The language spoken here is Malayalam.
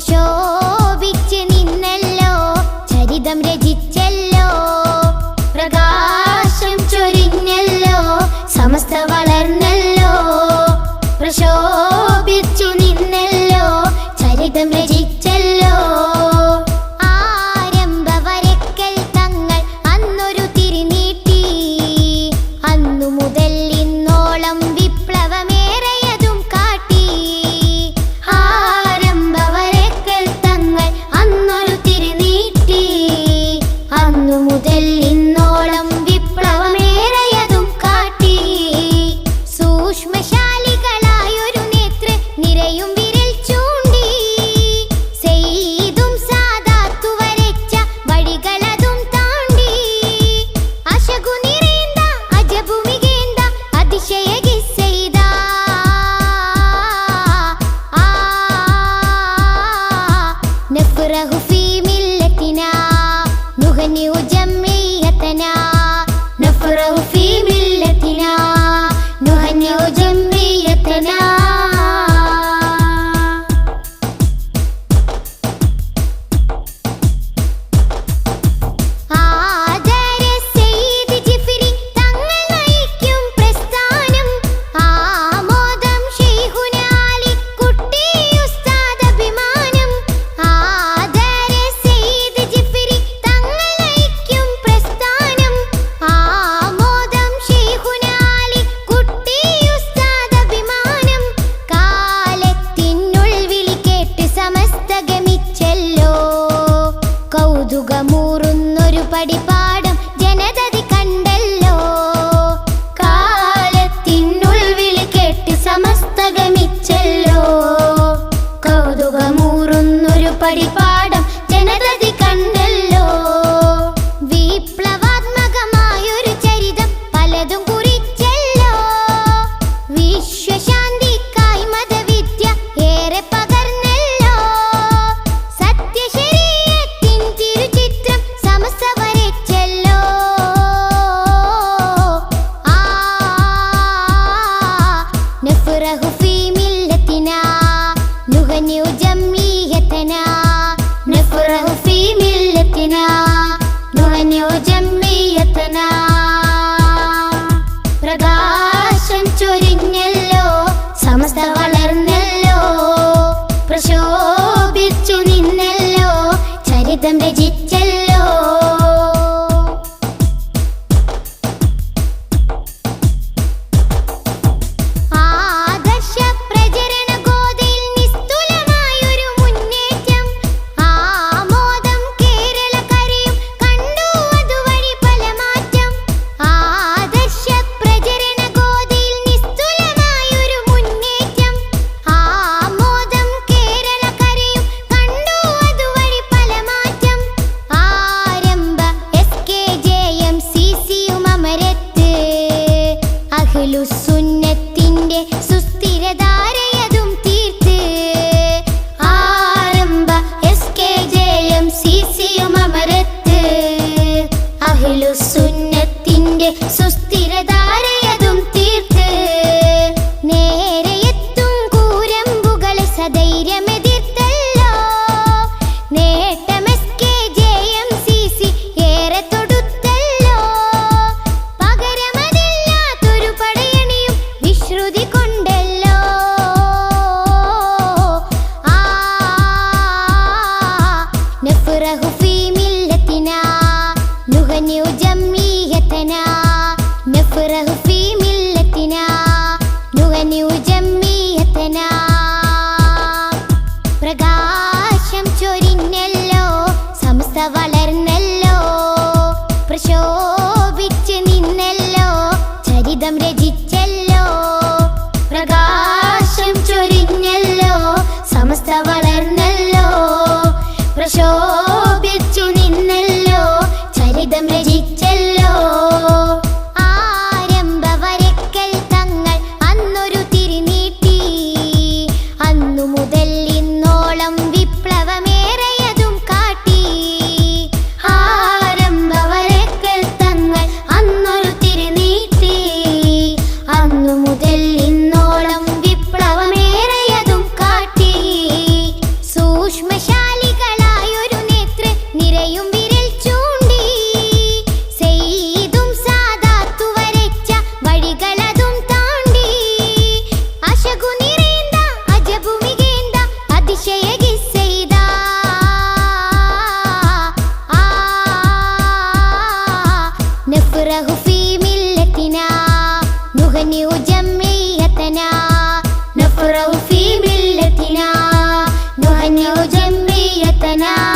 Show. جمعيتنا نفرح في ملتنا കൗതുകമൂറുന്നൊരു പടിപാടം ജനതതി കണ്ടല്ലോ. കാലത്തിനുൾവിളി കെട്ടി സമസ്തകമിച്ചല്ലോ കൗതുകമൂറുന്നൊരു പടിപാടം nadie. Soy جمعيتنا نفرح في ملتنا نهنئ جمعيتنا